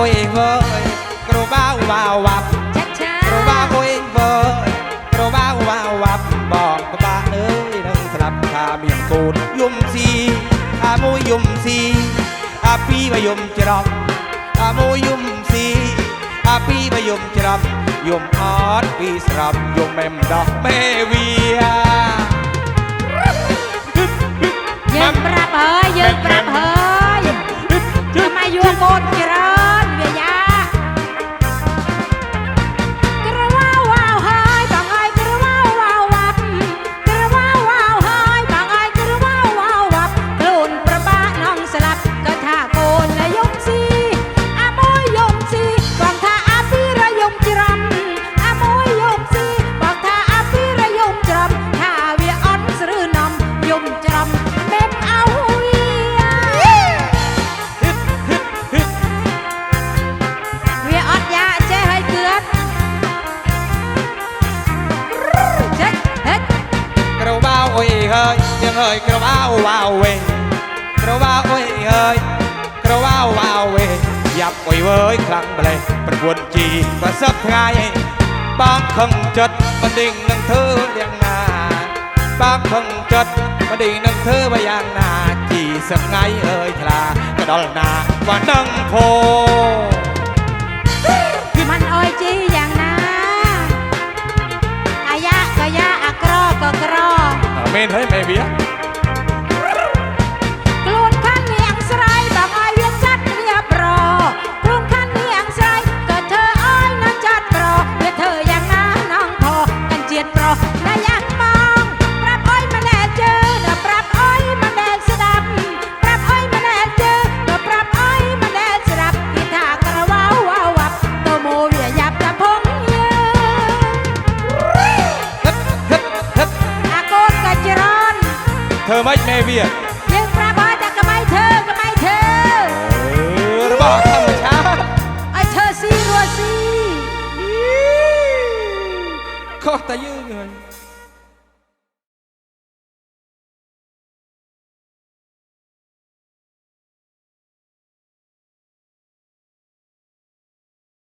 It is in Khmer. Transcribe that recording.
អុយវើយគ្រូបាវវ៉ាវវ៉ាប់ឆាឆាគ្រូបាអុយវើយគ្រូបាវវ៉ាវវ៉ាប់បងក្បាអើយនឹងស្រាប់ថាមានកូនយំស៊ីអាមួយយំស៊ីអាពីរមកយំច្រប់អាមួយយំស៊ីអាពីរមកយំច្រប់យំអត់ពីស្រាប់យំមិនដោះមេវា អុយហើយយើងហើយក្របាវ៉ាវវិញក្របាអុយហើយក្របាវ៉ាវវិញយ៉ាប់អុយវើយខ្លាំងម្លេះប្រពន្ធជីប្រសពថ្ងៃបងខឹងចិត្តមិនដេញនឹងធ្វើយ៉ាងណាបងខឹងចិត្តមិនដេញនឹងធ្វើបើយ៉ាងណាជីសឹកថ្ងៃអើយថ្លាក៏ដល់ណាក៏នឹងភោ មែនហើយមែនវាខ្លួនខាននាងស្រីបងឲ្យវាចាត់វាប្រខ្លួនខាននាងស្រីក៏ធ្វើឲ្យនៅចាត់ប្រវាធ្វើយ៉ាងណានងផកាន់ជាតិប្រុសតែយ៉ាង ធ្វើម៉េចមែនវាយើងប្រាប់ឲ្យតែកបៃធ្វើកបៃធ្វើអឺរបស់ធម្មជាតិឲ្យធ្វើស៊ីរួស៊ីខុសតែយើងហើយ